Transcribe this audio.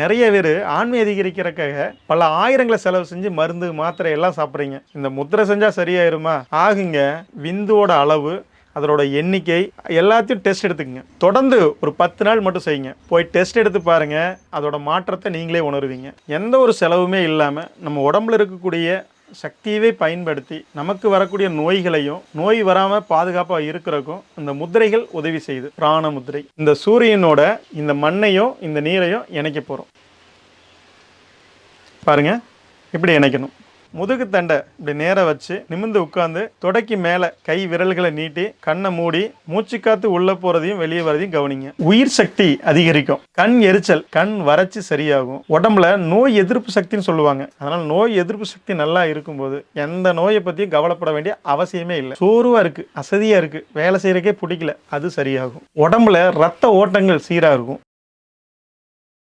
நிறைய பேர் ஆண்மை அதிகரிக்கிறக்காக பல ஆயிரங்களை செலவு செஞ்சு மருந்து மாத்திரை எல்லாம் சாப்பிட்றீங்க. இந்த முத்திரை செஞ்சால் சரியாயிருமா? ஆகுங்க. விந்துவோட அளவு அதோட எண்ணிக்கை எல்லாத்தையும் டெஸ்ட் எடுத்துக்கங்க. தொடர்ந்து ஒரு பத்து நாள் மட்டும் செய்யுங்க. போய் டெஸ்ட் எடுத்து பாருங்கள் அதோட மாற்றத்தை நீங்களே உணருவீங்க. எந்த ஒரு செலவுமே இல்லாமல் நம்ம உடம்புல இருக்கக்கூடிய சக்தியவே பயன்படுத்தி நமக்கு வரக்கூடிய நோய்களையும் நோய் வராமல் பாதுகாப்பாக இருக்கிறக்கும் இந்த முதிரைகள் உதவி செய்யுது. பிராண முத்திரை இந்த சூரியனோட இந்த மண்ணையும் இந்த நீரையும் இணைக்க போகிறோம் பாருங்க இப்படி இணைக்கணும். முதுகு தண்டை இப்படி நேரா வச்சு நிமிர்ந்து உட்காந்து தொடக்கி மேலே கை விரல்களை நீட்டி கண்ணை மூடி மூச்சு காத்து உள்ள போறதையும் வெளியே வரதையும் கவனிங்க. உயிர் சக்தி அதிகரிக்கும். கண் எரிச்சல் கண் வறட்சி சரியாகும். உடம்புல நோய் எதிர்ப்பு சக்தின்னு சொல்லுவாங்க. அதனால நோய் எதிர்ப்பு சக்தி நல்லா இருக்கும்போது எந்த நோயை பத்தியும் கவலைப்பட வேண்டிய அவசியமே இல்லை. சோர்வா இருக்கு அசதியா இருக்கு. வேலை செய்யறக்கே பிடிக்கல அது சரியாகும். உடம்புல ரத்த ஓட்டங்கள் சீரா இருக்கும்.